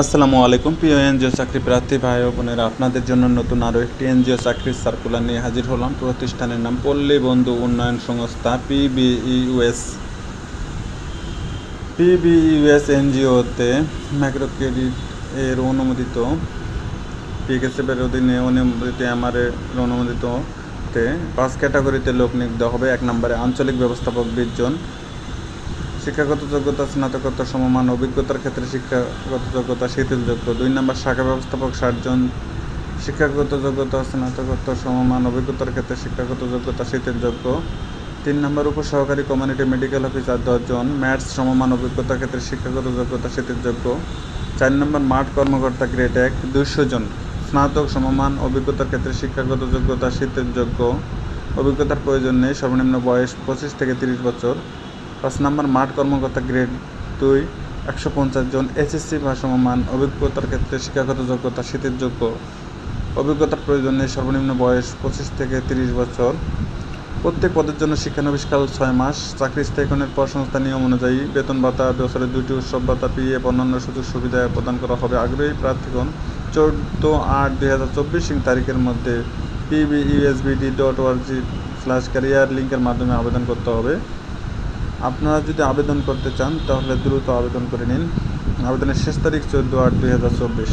আসসালামু আলাইকুম, প্রিয় এনজিও চাকরি প্রার্থী ভাই ও বোনেরা। আপনাদের জন্য নতুন আরও একটি এনজিও চাকরির সার্কুলার নিয়ে হাজির হলাম। প্রতিষ্ঠানের নাম পল্লী বন্ধু উন্নয়ন সংস্থা, পিবিইউএস। পিবিইউএস এনজিওতে মাইক্রো ক্রেডিট এর অনুমোদিত পিকেসেপের অধীনে অনুমোদিত আমার অনুমোদিততে পাঁচ ক্যাটাগরিতে লোক নিয়োগ হবে। এক নম্বরে আঞ্চলিক ব্যবস্থাপক বিশ জন শিক্ষাগত যোগ্যতা, স্নাতকোত্তর, সমমান, অভিজ্ঞতার ক্ষেত্রে শিক্ষাগত যোগ্যতা, শিথিলযোগ্য। দুই নম্বর, শাখা ব্যবস্থাপক ষাটজন শিক্ষাগত যোগ্যতা, স্নাতকোত্তর, সমমান, অভিজ্ঞতার ক্ষেত্রে শিক্ষাগত যোগ্যতা, শিথিলযোগ্য। তিন নম্বর, উপসহকারী কমিউনিটি মেডিকেল অফিসার দশজন ম্যাথস, সমমান, অভিজ্ঞতার ক্ষেত্রে শিক্ষাগত যোগ্যতা, শিথিলযোগ্য। চার নম্বর, মাঠ কর্মকর্তা, গ্রেড এক, দুইশো জন। স্নাতক, সমমান, অভিজ্ঞতার ক্ষেত্রে শিক্ষাগত যোগ্যতা, শিথিলযোগ্য। অভিজ্ঞতার প্রয়োজন নেই, সর্বনিম্ন বয়স পঁচিশ থেকে তিরিশ বছর। পাঁচ নম্বর মাঠ কর্মকর্তা গ্রেড দুই, একশো পঞ্চাশ জন এসএসসি বা সমমান অভিজ্ঞতার ক্ষেত্রে শিক্ষাগত যোগ্যতা, শীতের যোগ্য। অভিজ্ঞতার প্রয়োজনে সর্বনিম্ন বয়স পঁচিশ থেকে তিরিশ বছর। প্রত্যেক পদের জন্য শিক্ষানবিশকাল ছয় মাস। চাকরি স্থায়ীকরণের পর সংস্থা নিয়ম অনুযায়ী বেতন ভাতা, বছরে দুটি উৎসব ভাতা পিএফ অন্যান্য সুযোগ সুবিধা প্রদান করা হবে। আগ্রহী প্রার্থীগণ, চোদ্দ আট দুই হাজার চব্বিশ তারিখের মধ্যে PBUSBD dot ORG slash career লিঙ্কের মাধ্যমে আবেদন করতে হবে। আপনারা যদি আবেদন করতে চান, তাহলে দ্রুত আবেদন করে নিন। আবেদনের শেষ তারিখ চোদ্দ আট দুই হাজার চব্বিশ।